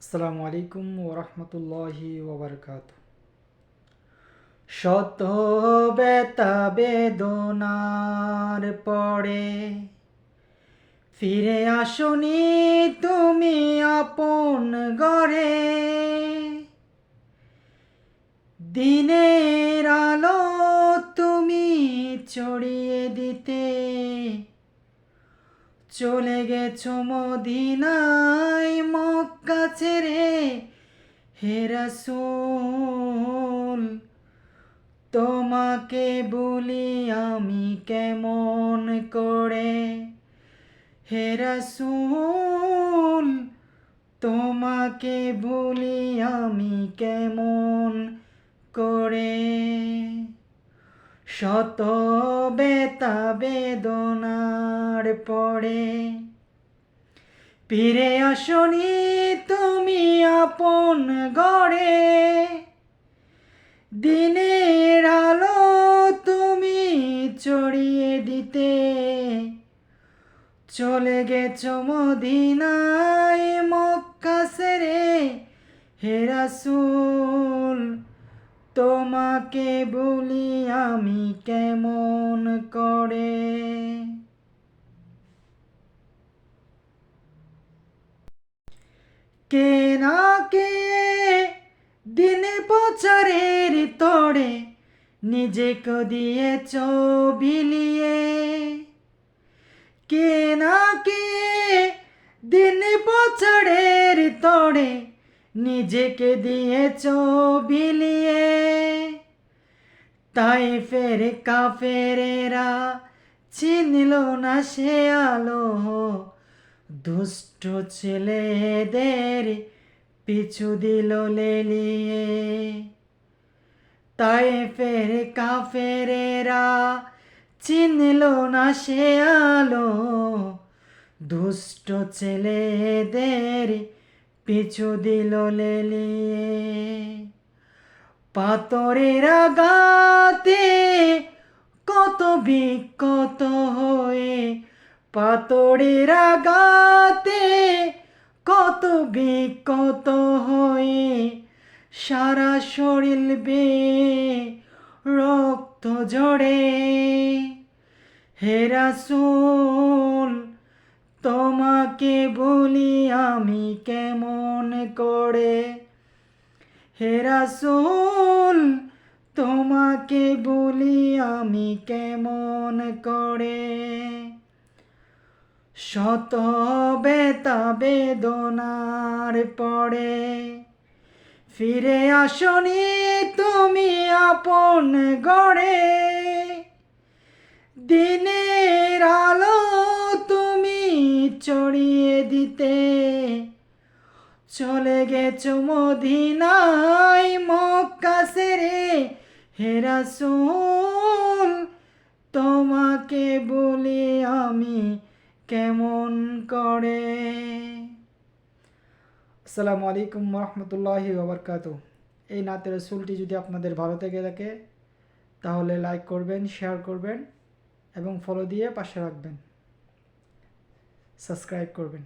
আসসালামু আলাইকুম ওরহমতুল্লাহি ওবরকাত শত বেতা বেদনার পরে ফিরে আসনি তুমি আপন গড়ে দিনের আলো তুমি ছড়িয়ে দিতে চলে গেছো মদিনায় মক্কা ছেড়ে। হে রাসূল, তোমাকে বলি আমি কেমন করে? হে রাসূল, তোমাকে বলি আমি কেমন করে? শত বেতা বেদনার পরে। ফিরে আসনি তুমি আপন গড়ে দিনের আলো তুমি চড়িয়ে দিতে। চলে গেছ মদিনায় মক্কা সেরে হে রাসূল। তোমাকে বলি আমি কেমন করে? কে না কে দিন প্রচারের তরে নিজেকে দিয়েছ বিলিয়ে? কে না কে দিন প্রচারের তরে নিজেকে দিয়েছ বিলিয়ে? তাই ফের কাফেরেরা চিনল না সে আলো। দুষ্ট ছেলেদের পিছু দিল লেলিয়ে। তাই ফের কাফেরেরা চিনল না সে আলো। দুষ্ট ছেলেদের পিছু দিল লেলিয়ে। পাতরের আগাতে কত বিকত হয়ে পাতরের আগাতে কত বিকত হয়ে সারা শরীর বে রক্ত ঝরে। হে রাসূল, তোমাকে বলি আমি কেমন করে হে রাসূল, তোমাকে বলি আমি কেমন করে? শত বেতা বেদনার পরে ফিরে আসনি তুমি আপন গড়ে। দিনের আলো তুমি চড়িয়ে দিতে চলে গেছো মদিনায় মক্কা সেরে হে রাসূল, তোমাকে বলি আমি কেমন করে? আসসালামু আলাইকুম রহমতুল্লাহি ওবরকাত এই নাতের রসুলটি যদি আপনাদের ভালো থেকে থাকে, তাহলে লাইক করবেন, শেয়ার করবেন এবং ফলো দিয়ে পাশে রাখবেন। সাবস্ক্রাইব করবেন।